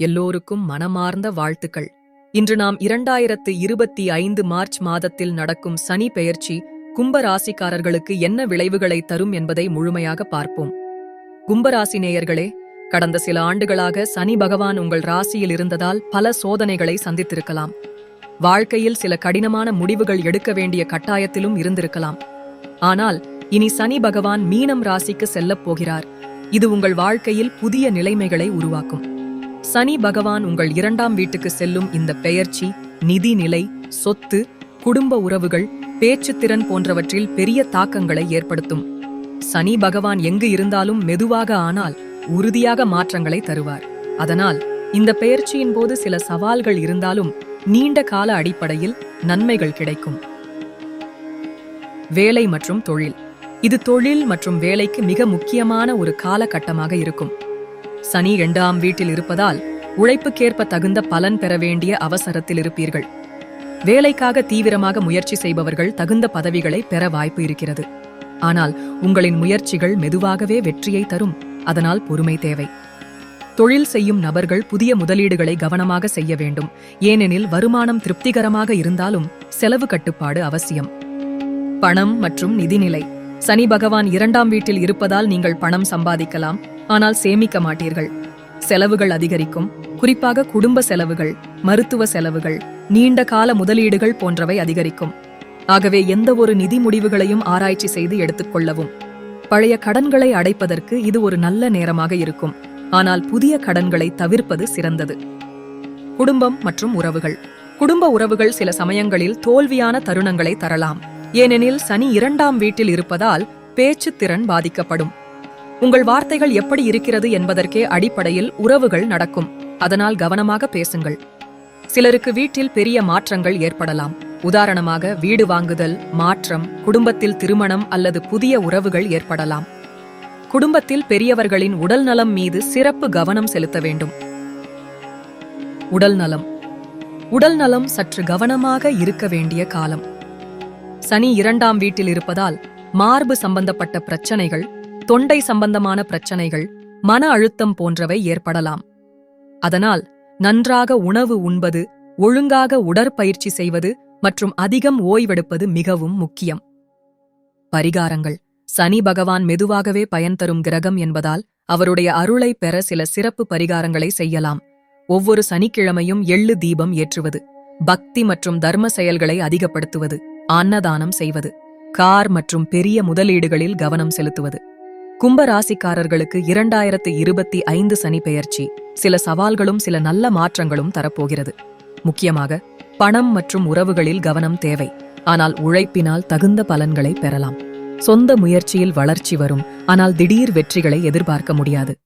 எல்லோருக்கும் மனமார்ந்த வாழ்த்துக்கள். இன்று நாம் இரண்டாயிரத்து இருபத்தி ஐந்து மார்ச் மாதத்தில் நடக்கும் சனி பெயர்ச்சி கும்பராசிக்காரர்களுக்கு என்ன விளைவுகளை தரும் என்பதை முழுமையாக பார்ப்போம். கும்பராசி நேயர்களே கடந்த சில ஆண்டுகளாக சனி பகவான் உங்கள் ராசியில் இருந்ததால் பல சோதனைகளை சந்தித்திருக்கலாம். வாழ்க்கையில் சில கடினமான முடிவுகள் எடுக்க வேண்டிய கட்டாயத்திலும் இருந்திருக்கலாம். ஆனால் இனி சனி பகவான் மீனம் ராசிக்கு செல்லப் போகிறார். இது உங்கள் வாழ்க்கையில் புதிய நிலைமைகளை உருவாக்கும். சனி பகவான் உங்கள் இரண்டாம் வீட்டுக்கு செல்லும் இந்த பெயர்ச்சி நிதி நிலை சொத்து குடும்ப உறவுகள் பேச்சுத்திறன் போன்றவற்றில் பெரிய தாக்கங்களை ஏற்படுத்தும். சனி பகவான் எங்கு இருந்தாலும் மெதுவாக ஆனால் உறுதியாக மாற்றங்களை தருவார். அதனால் இந்த பெயர்ச்சியின் போது சில சவால்கள் இருந்தாலும் நீண்ட கால அடிப்படையில் நன்மைகள் கிடைக்கும். வேலை மற்றும் தொழில். இது தொழில் மற்றும் வேலைக்கு மிக முக்கியமான ஒரு காலகட்டமாக இருக்கும். சனி இரண்டாம் வீட்டில் இருப்பதால் உழைப்புக்கேற்ப தகுந்த பலன் பெற வேண்டிய அவசரத்தில் இருப்பீர்கள். வேலைக்காக தீவிரமாக முயற்சி செய்பவர்கள் தகுந்த பதவிகளை பெற வாய்ப்பு இருக்கிறது. ஆனால் உங்களின் முயற்சிகள் மெதுவாகவே வெற்றியை தரும் அதனால் பொறுமை தேவை. தொழில் செய்யும் நபர்கள் புதிய முதலீடுகளை கவனமாக செய்ய வேண்டும். ஏனெனில் வருமானம் திருப்திகரமாக இருந்தாலும் செலவு கட்டுப்பாடு அவசியம். பணம் மற்றும் நிதிநிலை. சனி பகவான் இரண்டாம் வீட்டில் இருப்பதால் நீங்கள் பணம் சம்பாதிக்கலாம். ஆனால் சேமிக்க மாட்டீர்கள். செலவுகள் அதிகரிக்கும். குறிப்பாக குடும்ப செலவுகள் மருத்துவ செலவுகள் நீண்ட கால முதலீடுகள் போன்றவை அதிகரிக்கும். ஆகவே எந்த ஒரு நிதி முடிவுகளையும் ஆராய்ச்சி செய்து எடுத்துக்கொள்ளவும் பழைய கடன்களை அடைப்பதற்கு இது ஒரு நல்ல நேரமாக இருக்கும். ஆனால் புதிய கடன்களை தவிர்ப்பது சிறந்தது. குடும்பம் மற்றும் உறவுகள். குடும்ப உறவுகள் சில சமயங்களில் தோல்வியான தருணங்களை தரலாம். ஏனெனில் சனி இரண்டாம் வீட்டில் இருப்பதால் பேச்சுத் திறன் பாதிக்கப்படும். உங்கள் வார்த்தைகள் எப்படி இருக்கிறது என்பதற்கே அடிப்படையில் உறவுகள் நடக்கும். அதனால் கவனமாக பேசுங்கள். சிலருக்கு வீட்டில் பெரிய மாற்றங்கள் ஏற்படலாம். உதாரணமாக வீடு வாங்குதல் மாற்றம் குடும்பத்தில் திருமணம் அல்லது புதிய உறவுகள் ஏற்படலாம். குடும்பத்தில் பெரியவர்களின் உடல் நலம் மீது சிறப்பு கவனம் செலுத்த வேண்டும். உடல் நலம். உடல் நலம் சற்று கவனமாக இருக்க வேண்டிய காலம். சனி இரண்டாம் வீட்டில் இருப்பதால் மார்பு சம்பந்தப்பட்ட பிரச்சனைகள் தொண்டை சம்பந்தமான பிரச்சனைகள் மன அழுத்தம் போன்றவை ஏற்படலாம். அதனால் நன்றாக உணவு உண்பது ஒழுங்காக உடற்பயிற்சி செய்வது மற்றும் அதிகம் ஓய்வெடுப்பது மிகவும் முக்கியம். பரிகாரங்கள். சனி பகவான் மெதுவாகவே பயன் தரும் கிரகம் என்பதால் அவருடைய அருளை பெற சில சிறப்பு பரிகாரங்களை செய்யலாம். ஒவ்வொரு சனிக்கிழமையும் எள்ளு தீபம் ஏற்றுவது பக்தி மற்றும் தர்ம செயல்களை அதிகப்படுத்துவது அன்னதானம் செய்வது கார் மற்றும் பெரிய முதலீடுகளில் கவனம் செலுத்துவது. கும்பராசிக்காரர்களுக்கு இரண்டாயிரத்து இருபத்தி ஐந்து சனி பெயர்ச்சி. சில சவால்களும் சில நல்ல மாற்றங்களும் தரப்போகிறது. முக்கியமாக பணம் மற்றும் உறவுகளில் கவனம் தேவை. ஆனால் உழைப்பினால் தகுந்த பலன்களை பெறலாம். சொந்த முயற்சியில் வளர்ச்சி வரும். ஆனால் திடீர் வெற்றிகளை எதிர்பார்க்க முடியாது.